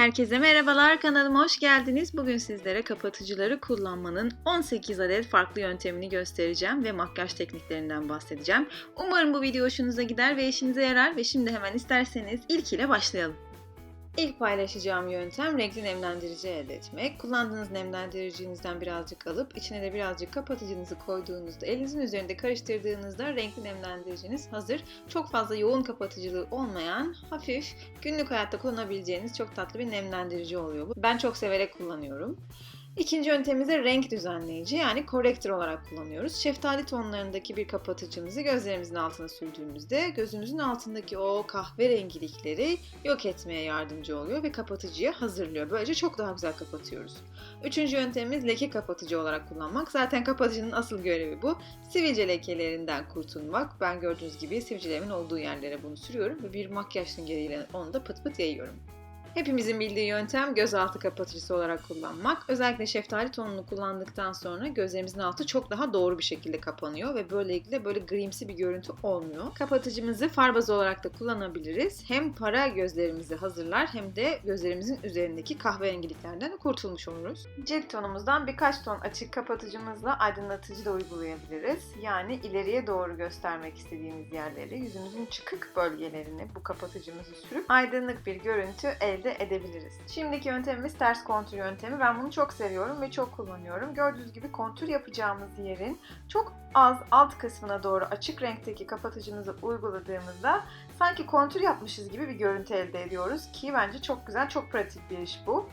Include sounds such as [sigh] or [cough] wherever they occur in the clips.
Herkese merhabalar kanalıma hoş geldiniz. Bugün sizlere kapatıcıları kullanmanın 18 adet farklı yöntemini göstereceğim ve makyaj tekniklerinden bahsedeceğim. Umarım bu video hoşunuza gider ve işinize yarar ve şimdi hemen isterseniz ilk ile başlayalım. İlk paylaşacağım yöntem renkli nemlendirici elde etmek. Kullandığınız nemlendiricinizden birazcık alıp içine de birazcık kapatıcınızı koyduğunuzda elinizin üzerinde karıştırdığınızda renkli nemlendiriciniz hazır. Çok fazla yoğun kapatıcılığı olmayan, hafif, günlük hayatta kullanabileceğiniz çok tatlı bir nemlendirici oluyor bu. Ben çok severek kullanıyorum. İkinci yöntemimiz renk düzenleyici yani corrector olarak kullanıyoruz. Şeftali tonlarındaki bir kapatıcımızı gözlerimizin altına sürdüğümüzde gözümüzün altındaki o kahverengilikleri yok etmeye yardımcı oluyor ve kapatıcıya hazırlıyor. Böylece çok daha güzel kapatıyoruz. Üçüncü yöntemimiz leke kapatıcı olarak kullanmak. Zaten kapatıcının asıl görevi bu. Sivilce lekelerinden kurtulmak. Ben gördüğünüz gibi sivilcelerimin olduğu yerlere bunu sürüyorum ve bir makyaj süngeriyle onu da pıt pıt yayıyorum. Hepimizin bildiği yöntem gözaltı kapatıcısı olarak kullanmak. Özellikle şeftali tonunu kullandıktan sonra gözlerimizin altı çok daha doğru bir şekilde kapanıyor ve böylelikle böyle grimsi bir görüntü olmuyor. Kapatıcımızı far bazı olarak da kullanabiliriz. Hem para gözlerimizi hazırlar hem de gözlerimizin üzerindeki kahverengiliklerden kurtulmuş oluruz. Cilt tonumuzdan birkaç ton açık kapatıcımızla aydınlatıcı da uygulayabiliriz. Yani ileriye doğru göstermek istediğimiz yerleri, yüzümüzün çıkık bölgelerini bu kapatıcımızı sürüp aydınlık bir görüntü elde elde edebiliriz. Şimdiki yöntemimiz ters kontür yöntemi. Ben bunu çok seviyorum ve çok kullanıyorum. Gördüğünüz gibi kontür yapacağımız yerin çok az alt kısmına doğru açık renkteki kapatıcımızı uyguladığımızda sanki kontür yapmışız gibi bir görüntü elde ediyoruz ki bence çok güzel, çok pratik bir iş bu.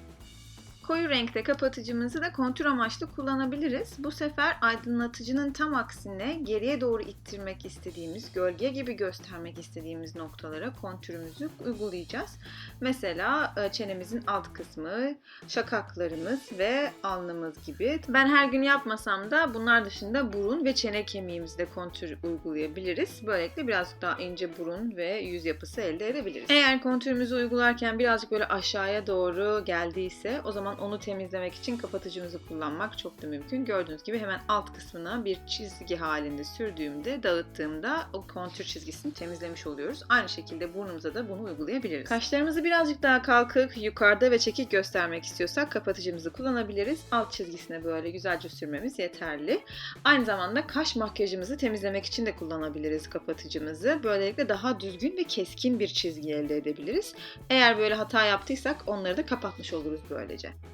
Koyu renkte kapatıcımızı da kontür amaçlı kullanabiliriz. Bu sefer aydınlatıcının tam aksine geriye doğru ittirmek istediğimiz, gölge gibi göstermek istediğimiz noktalara kontürümüzü uygulayacağız. Mesela e, çenemizin alt kısmı, şakaklarımız ve alnımız gibi. Ben her gün yapmasam da bunlar dışında burun ve çene kemiğimizde kontür uygulayabiliriz. Böylelikle birazcık daha ince burun ve yüz yapısı elde edebiliriz. Eğer kontürümüzü uygularken birazcık böyle aşağıya doğru geldiyse o zaman onu temizlemek için kapatıcımızı kullanmak çok da mümkün. Gördüğünüz gibi hemen alt kısmına bir çizgi halinde sürdüğümde, dağıttığımda o kontür çizgisini temizlemiş oluyoruz. Aynı şekilde burnumuza da bunu uygulayabiliriz. Kaşlarımızı birazcık daha kalkık, yukarıda ve çekik göstermek istiyorsak kapatıcımızı kullanabiliriz. Alt çizgisine böyle güzelce sürmemiz yeterli. Aynı zamanda kaş makyajımızı temizlemek için de kullanabiliriz kapatıcımızı. Böylelikle daha düzgün ve keskin bir çizgi elde edebiliriz. Eğer böyle hata yaptıysak onları da kapatmış oluruz böylece.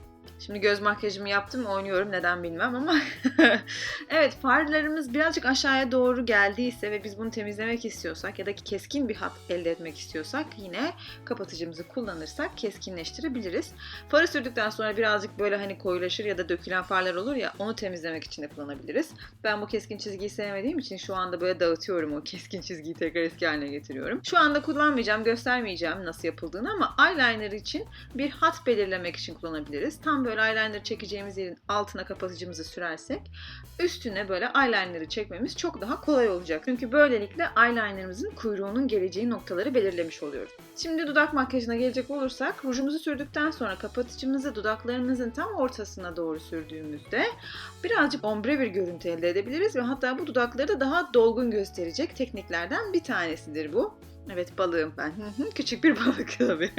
Şimdi göz makyajımı yaptım oynuyorum neden bilmem ama [laughs] evet farlarımız birazcık aşağıya doğru geldiyse ve biz bunu temizlemek istiyorsak ya da keskin bir hat elde etmek istiyorsak yine kapatıcımızı kullanırsak keskinleştirebiliriz. Farı sürdükten sonra birazcık böyle hani koyulaşır ya da dökülen farlar olur ya onu temizlemek için de kullanabiliriz. Ben bu keskin çizgiyi sevmediğim için şu anda böyle dağıtıyorum o keskin çizgiyi tekrar eski haline getiriyorum. Şu anda kullanmayacağım göstermeyeceğim nasıl yapıldığını ama eyeliner için bir hat belirlemek için kullanabiliriz. Tam böyle eyeliner çekeceğimiz yerin altına kapatıcımızı sürersek üstüne böyle eyeliner'ı çekmemiz çok daha kolay olacak. Çünkü böylelikle eyelinerımızın kuyruğunun geleceği noktaları belirlemiş oluyoruz. Şimdi dudak makyajına gelecek olursak rujumuzu sürdükten sonra kapatıcımızı dudaklarımızın tam ortasına doğru sürdüğümüzde birazcık ombre bir görüntü elde edebiliriz ve hatta bu dudakları da daha dolgun gösterecek tekniklerden bir tanesidir bu. Evet balığım ben. Küçük bir [laughs] balık tabii.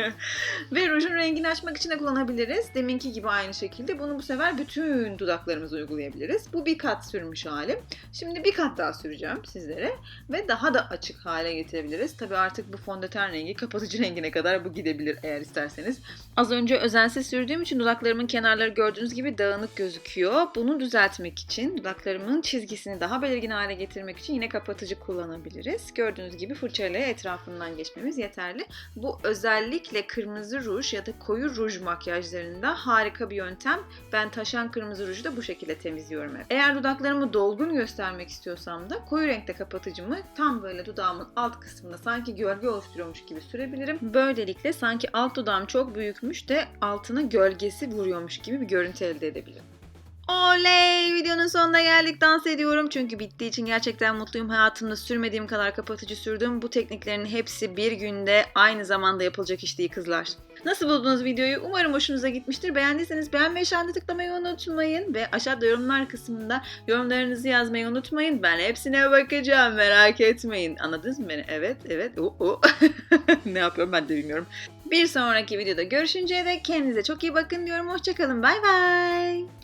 Ve rujun rengini açmak için de kullanabiliriz. Deminki gibi aynı şekilde bunu bu sefer bütün dudaklarımıza uygulayabiliriz. Bu bir kat sürmüş halim. Şimdi bir kat daha süreceğim sizlere. Ve daha da açık hale getirebiliriz. Tabii artık bu fondöten rengi kapatıcı rengine kadar bu gidebilir eğer isterseniz. Az önce özensiz sürdüğüm için dudaklarımın kenarları gördüğünüz gibi dağınık gözüküyor. Bunu düzeltmek için dudaklarımın çizgisini daha belirgin hale getirmek için yine kapatıcı kullanabiliriz. Gördüğünüz gibi fırçayla etrafı etrafından geçmemiz yeterli. Bu özellikle kırmızı ruj ya da koyu ruj makyajlarında harika bir yöntem. Ben taşan kırmızı ruju da bu şekilde temizliyorum hep. Eğer dudaklarımı dolgun göstermek istiyorsam da koyu renkte kapatıcımı tam böyle dudağımın alt kısmına sanki gölge oluşturuyormuş gibi sürebilirim. Böylelikle sanki alt dudağım çok büyükmüş de altına gölgesi vuruyormuş gibi bir görüntü elde edebilirim. Oley! Videonun sonuna geldik. Dans ediyorum çünkü bittiği için gerçekten mutluyum. Hayatımda sürmediğim kadar kapatıcı sürdüm. Bu tekniklerin hepsi bir günde aynı zamanda yapılacak iş değil kızlar. Nasıl buldunuz videoyu? Umarım hoşunuza gitmiştir. Beğendiyseniz beğenme işaretine tıklamayı unutmayın. Ve aşağıda yorumlar kısmında yorumlarınızı yazmayı unutmayın. Ben hepsine bakacağım merak etmeyin. Anladınız mı beni? Evet, evet. Oo, oo. [laughs] ne yapıyorum ben de bilmiyorum. Bir sonraki videoda görüşünceye dek kendinize çok iyi bakın diyorum. Hoşçakalın. Bay bay.